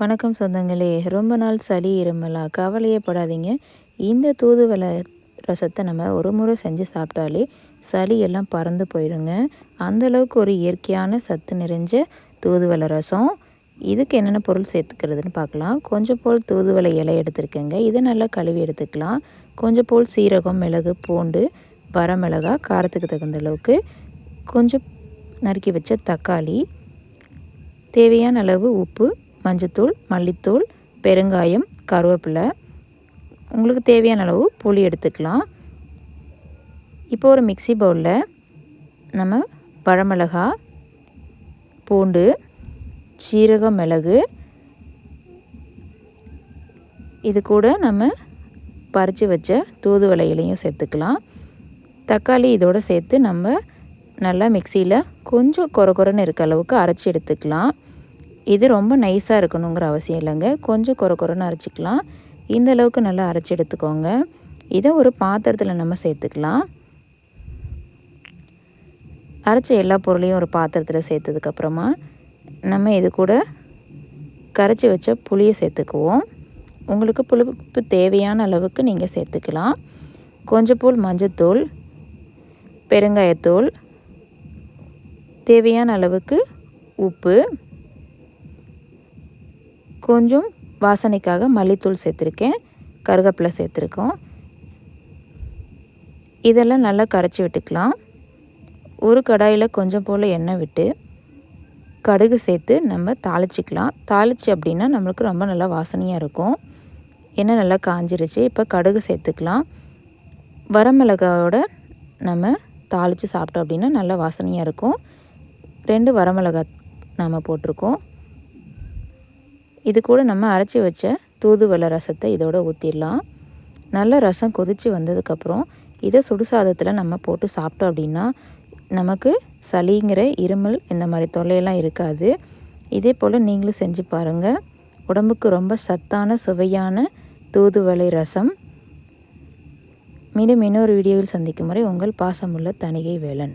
வணக்கம் சொந்தங்களே. ரொம்ப நாள் சளி இருமலா கவலையப்படாதீங்க இந்த தூதுவளை ரசத்தை நம்ம ஒரு முறை செஞ்சு சாப்பிட்டாலே சளி எல்லாம் பறந்து போயிடுங்க. அந்தளவுக்கு ஒரு இயற்கையான சத்து நிறைஞ்ச தூதுவளை ரசம். இதுக்கு என்னென்ன பொருள் சேர்த்துக்கிறதுன்னு பார்க்கலாம். கொஞ்சம் போல் தூதுவளை இலை எடுத்துருக்கேங்க. இதை நல்லா கழுவி எடுத்துக்கலாம். கொஞ்சம் போல் சீரகம் மிளகு பூண்டு வரமிளகா காரத்துக்கு தகுந்த அளவுக்கு. கொஞ்சம் நறுக்கி வச்ச தக்காளி தேவையான அளவு உப்பு மஞ்சத்தூள் மல்லித்தூள் பெருங்காயம் கருவேப்பிலை. உங்களுக்கு தேவையான அளவு புளி எடுத்துக்கலாம். இப்போ ஒரு மிக்சி பவுலில் நம்ம பழமிளகா பூண்டு சீரக மிளகு. இது கூட நம்ம பறித்து வச்ச தூதுவளை இலையும் சேர்த்துக்கலாம். தக்காளி இதோடு சேர்த்து நம்ம நல்லா மிக்சியில் கொஞ்சம் குறை குறைன்னு இருக்க அளவுக்கு அரைச்சி எடுத்துக்கலாம். இது ரொம்ப நைஸாக இருக்கணுங்கிற அவசியம் இல்லைங்க. கொஞ்சம் குறை குறைன்னு அரைச்சிக்கலாம். இந்த அளவுக்கு நல்லா அரைச்சி எடுத்துக்கோங்க. இதை ஒரு பாத்திரத்தில் நம்ம சேர்த்துக்கலாம். அரைச்ச எல்லா பொருளையும் ஒரு பாத்திரத்தில் சேர்த்ததுக்கப்புறமா நம்ம இது கூட கரைச்சி வச்ச புளியை சேர்த்துக்குவோம். உங்களுக்கு புளிப்பு தேவையான அளவுக்கு நீங்கள் சேர்த்துக்கலாம். கொஞ்சப்பூல் மஞ்சத்தூள் பெருங்காயத்தூள் தேவையான அளவுக்கு உப்பு கொஞ்சம் வாசனைக்காக மல்லித்தூள் சேர்த்துருக்கேன் கருகப்பிலை சேர்த்துருக்கோம். இதெல்லாம் நல்லா கரைச்சி விட்டுக்கலாம். ஒரு கடாயில் கொஞ்சம் போல் எண்ணெய் விட்டு கடுகு சேர்த்து நம்ம தாளிச்சிக்கலாம். தாளிச்சு அப்படின்னா நம்மளுக்கு ரொம்ப நல்லா வாசனையாக இருக்கும். எண்ணெய் நல்லா காஞ்சிருச்சு இப்போ கடுகு சேர்த்துக்கலாம். வரமிளகாவோட நம்ம தாளித்து சாப்பிட்டோம் அப்படின்னா நல்லா வாசனையாக இருக்கும். ரெண்டு வரமிளகா நாம் போட்டிருக்கோம். இது கூட நம்ம அரைச்சி வச்ச தூதுவளை ரசத்தை இதோட ஊற்றிடலாம் நல்ல ரசம் கொதித்து வந்ததுக்கப்புறம் இதை சுடுசாதத்தில் நம்ம போட்டு சாப்பிட்டோம் அப்படின்னா நமக்கு சளிங்கிற இருமல் இந்த மாதிரி தொல்லையெல்லாம் இருக்காது. இதே போல் நீங்களும் செஞ்சு பாருங்கள் உடம்புக்கு ரொம்ப சத்தான சுவையான தூதுவளை ரசம். மீண்டும் இன்னொரு வீடியோவில் சந்திக்கும் முறை உங்கள் பாசமுள்ள தணிகை வேலன்.